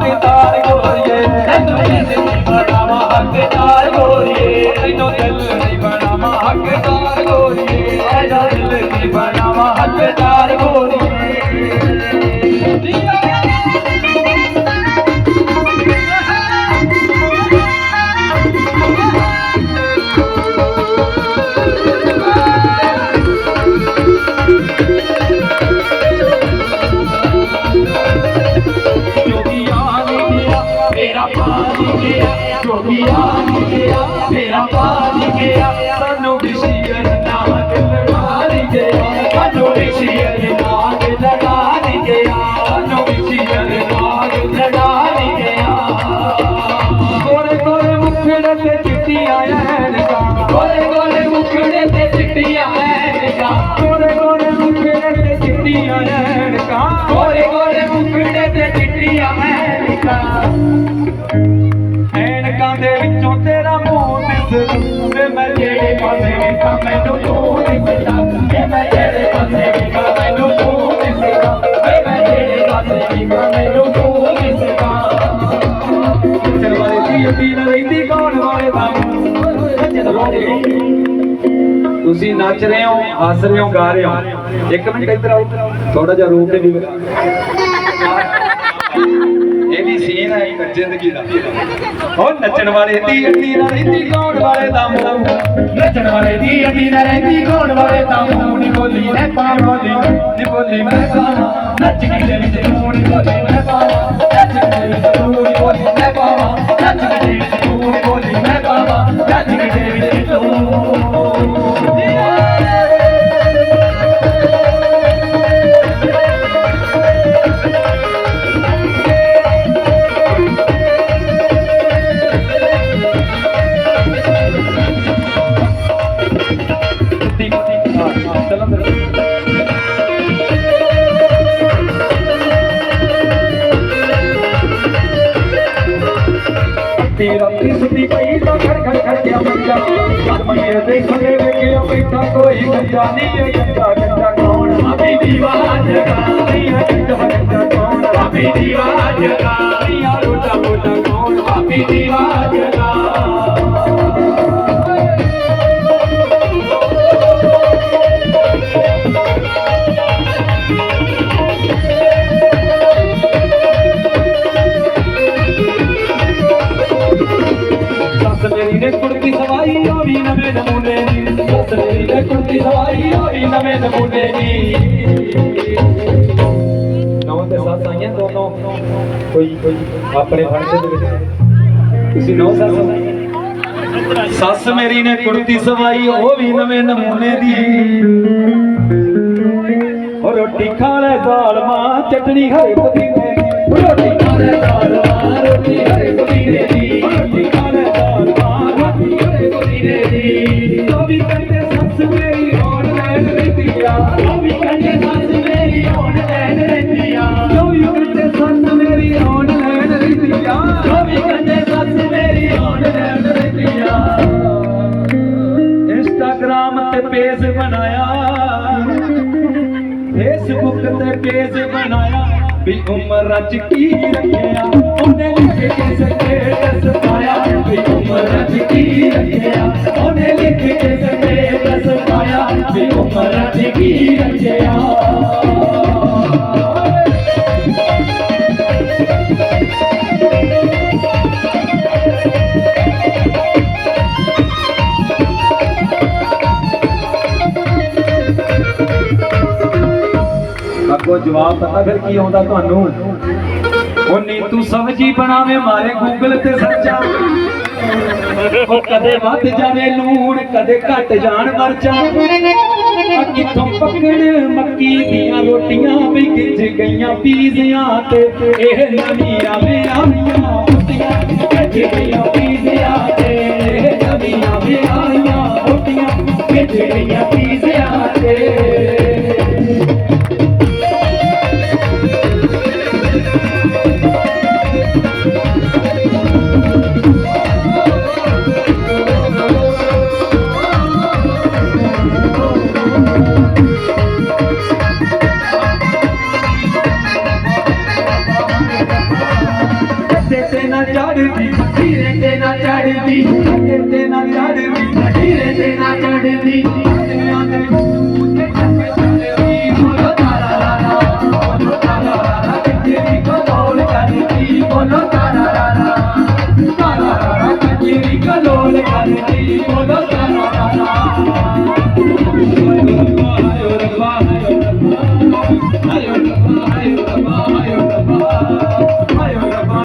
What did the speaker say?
ਹੱਕਦਾਰ ਗੋਰੀਏ। ਤੈਨੂੰ ਦਿਲ ਨਹੀਂ ਬਣਾਵਾ ਹੱਕਦਾਰ ਗੋਰੀਏ। ਗਿਆ ਮੇਰਾ ਪਾਣੀ ਗਿਆ ਸਾਨੂੰ ਵਿਸ਼ੀਰ ਨਾ ਦਿਲ ਮਾਰੀ ਗਿਆ। ਸਾਨੂੰ ਵਿਸ਼ੀਰ ਨਾ ਦਿਲ ਲੜਾਣੀ ਗਿਆ। ਸਾਨੂੰ ਵਿਸ਼ੀਰ ਨਾ ਦਿਲ ਲੜਾਣੀ ਗਿਆ। ਗੋਰੇ ਗੋਰੇ ਮੁਖੜੇ ਤੇ ਚਿੱਟੀਆਂ ਐਨਕਾਂ। ਗੋਰੇ ਗੋਰੇ ਮੁਖੜੇ ਜਿਹੜੇ ਪਾਸੇ ਵੇਖਾਂ ਮੈਨੂੰ ਤੂੰ ਦਿਸਦਾ ਵੇ ਮੈਂ ਜਿਹੜੇ ਪਾਸੇ ਵੇਖਾਂ ਮੈਨੂੰ ਤੂੰ ਦਿਸਦਾ ਵੇ ਮੈਂ ਜਿਹੜੇ ਪਾਸੇ ਵੇਖਾਂ ਮੈਨੂੰ ਤੂੰ ਦਿਸਦਾ ਨੱਚਣ ਵਾਲੇ ਦੀ ਅੱਡੀ ਨਾ ਰਹਿੰਦੀ ਗਾਉਣ ਵਾਲੇ ਦਾ ਨੱਚਣ ਵਾਲੇ ਤੁਸੀਂ ਨੱਚ ਰਹੇ ਹੋ, ਹੱਸ ਰਹੇ ਹੋ, ਗਾ ਰਹੇ ਹੋ। ਇੱਕ ਮਿੰਟ ਇੱਧਰ ਆਓ। ਥੋੜਾ ਜਿਹਾ ਰੂਪ ਦੇ ਵੀ ਇਹ ਵੀ ਸੀਨ ਹੈ ਜ਼ਿੰਦਗੀ ਦਾ। ਉਹ ਨੱਚਣ ਵਾਲੇ ਦੀ ਅੱਡੀ ਨਾ ਰਹਿੰਦੀ ਗਾਉਣ ਵਾਲੇ ਦਾ ਮੂੰਹ। ਨੱਚਣ ਵਾਲੇ ਦੀ ਅੱਡੀ ਨਾ ਰਹਿੰਦੀ ਗਾਉਣ ਵਾਲੇ ਦਾ ਮੂੰਹ। ਨੀ ਬੋਲੀ ਮੈਂ ਪਾ ਬੋਲੀ ਨੀ ਬੋਲੀ ਮੈਂ ਪਾਵਾਂ ਨੱਚ ਕੇ ਤੇਰਾ ਸੁੱਤੀ ਪਈ ਤਾਂ ਖੜ ਖੜ ਖੜ ਗਿਆ ਬੱਚਾ ਮੀਰ ਦੇ ਵੇਖਿਆ ਬੈਠਾ ਕੋਈ ਗੱਜਾ ਨਹੀਂ ਇਹ ਗੱਜਾ ਗੱਜਾ ਕੌਣ? ਆਪੀ ਦੀਵਾਨ ਨਹੀਂ ਹੈ। ਨਵੇਂ ਨਮੂਨੇ ਦੀ ਸੱਸ ਮੇਰੀ ਨੇ ਕੁੜਤੀ ਸਵਾਈ ਵੀ ਨਵੇਂ ਨਮੂਨੇ ਦੀ। ਨੌ ਤੇ ਸੱਸ ਆਈਆਂ ਦੋਨੋਂ। ਕੋਈ ਕੋਈ ਆਪਣੇ ਫੰਕਸ਼ਨ ਦੇ ਵਿੱਚ ਤੁਸੀਂ ਨੌ ਸੱਸ ਆਈਆਂ? ਸੱਸ ਮੇਰੀ ਨੇ ਕੁੜਤੀ ਸਵਾਈ ਉਹ ਵੀ ਨਵੇਂ ਨਮੂਨੇ ਦੀ। ਰੋਟੀ ਖਾ ਲੈ ਦਾਲ ਮਾਂ ਚਟਣੀ ਹਰੇ ਪੁਦੀਨੇ ਉਹ ਸੱਸ ਮੇਰੀ ਹੋਣ ਲੈਣ ਰਹਿੰਦੀ ਆ ਉਹ ਵੀ ਸੱਸ ਮੇਰੀ ਹੋਣ ਲੈਣ ਰਹਿੰਦੀ ਆ ਉਹ ਵੀ ਸੱਸ ਮੇਰੀ ਹੋਣ ਲੈਣ ਰਹਿੰਦੀ ਇੰਸਟਾਗ੍ਰਾਮ ਤੇ ਪੇਜ ਬਣਾਇਆ। ਫੇਸਬੁੱਕ ਤੇ ਪੇਜ ਬਣਾਇਆ। ਵੀ ਉਮਰ ਚ ਕੀ ਰੱਖਿਆ? ਉਹਨੇ ਲਿਖ ਕੇ ਸਟੇਟਸ ਪਾਇਆ। ਅੱਗੋਂ ਜਵਾਬ ਪਤਾ ਫਿਰ ਕੀ ਆਉਂਦਾ ਤੁਹਾਨੂੰ? ਉਹ ਨੀਤੂ ਸਬਜੀ ਬਣਾਵੇ, ਮਾਰੇ ਗੂਗਲ ਤੇ ਸਰਚਾ ਉਹ ਕਦੇ ਵੱਧ ਜਾਵੇ ਲੂਣ, ਕਦੇ ਘਟ ਜਾਣ ਮਰਚਾਂ। ਆ ਕਿੱਥੋਂ ਪਕੜ ਮੱਕੀ ਦੀਆਂ ਰੋਟੀਆਂ ਵੀ ਗਿੱਜ ਗਈਆਂ ਪੀਜ਼ਿਆਂ ਤੇ। ਇਹ ਨਵੀਆਂ ਵਿਆਹੀਆਂ ਰੋਟੀਆਂ ਗਿੱਜ ਗਈਆਂ चढ़ी कहते ना चढ़ी धीरे से ना चढ़ी